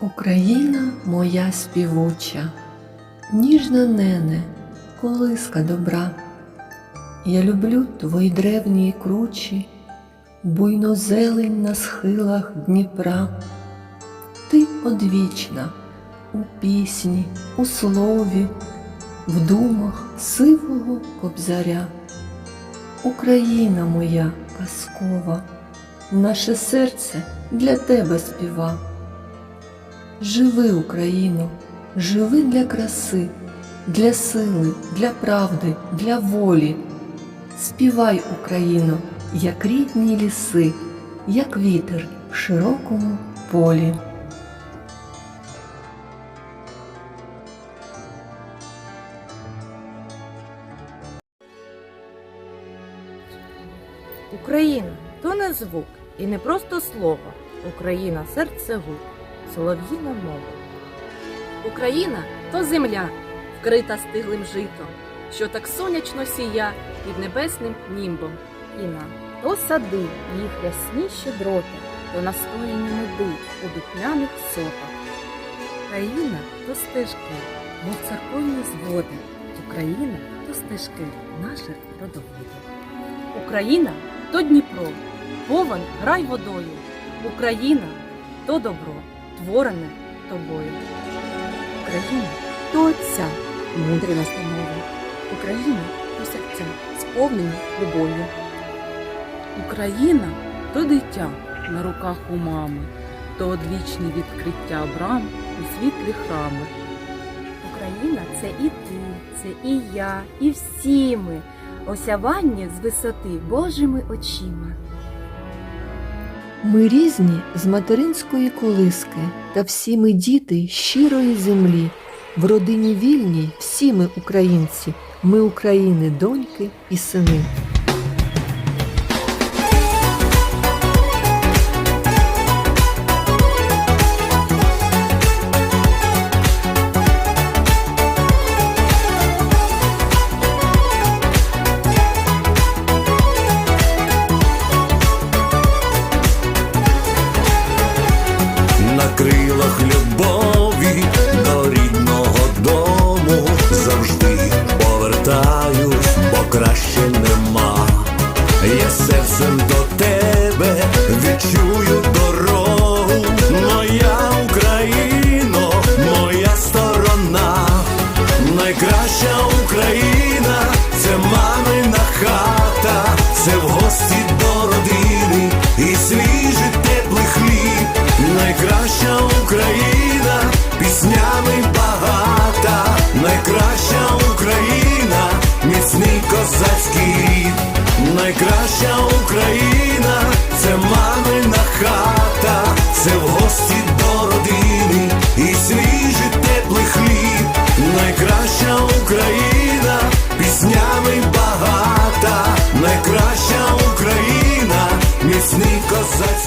Україна моя співуча, ніжна нене, колиска добра. Я люблю твої древні кручі, буйну зелень на схилах Дніпра. Ти одвічна у пісні, у слові, в думах сивого кобзаря. Україна моя казкова, наше серце для тебе співа. Живи, Україно, живи для краси, для сили, для правди, для волі. Співай, Україно, як рідні ліси, як вітер в широкому полі. Україна то не звук і не просто слово. Україна серце гук, солов'їна мова. Україна то земля, вкрита стиглим житом, що так сонячно сія під небесним німбом. Іна то сади, їх рясні щедроти, то настояні меди у духмяних сотах. Україна то стежки, мов церковні зводи. Україна то стежки наших родоводів. Україна то Дніпро, повен грай водою. Україна то добро, творене тобою. Україна то отця, мудрі настанови. Україна то серця, сповнені любов'ю. Україна то дитя на руках у мами, то одвічні відкриття брам у світлі храми. Україна це і ти, це і я, і всі ми, осяванні з висоти Божими очима. Ми різні з материнської колиски, та всі ми діти щирої землі. В родині вільній всі ми українці, ми України, доньки і сини. Повертаюсь, бо краще нема. Я серцем до тебе відчую дорогу, моя Україно, моя сторона, найкраща Україна, це мамина хата, це в гості до родини і свіжий теплий хліб, найкраща Україна, найкраща Україна, це мамина хата, це в гості до родини і свіжий теплий хліб, найкраща Україна, піснями багата, найкраща Україна, міцний козацький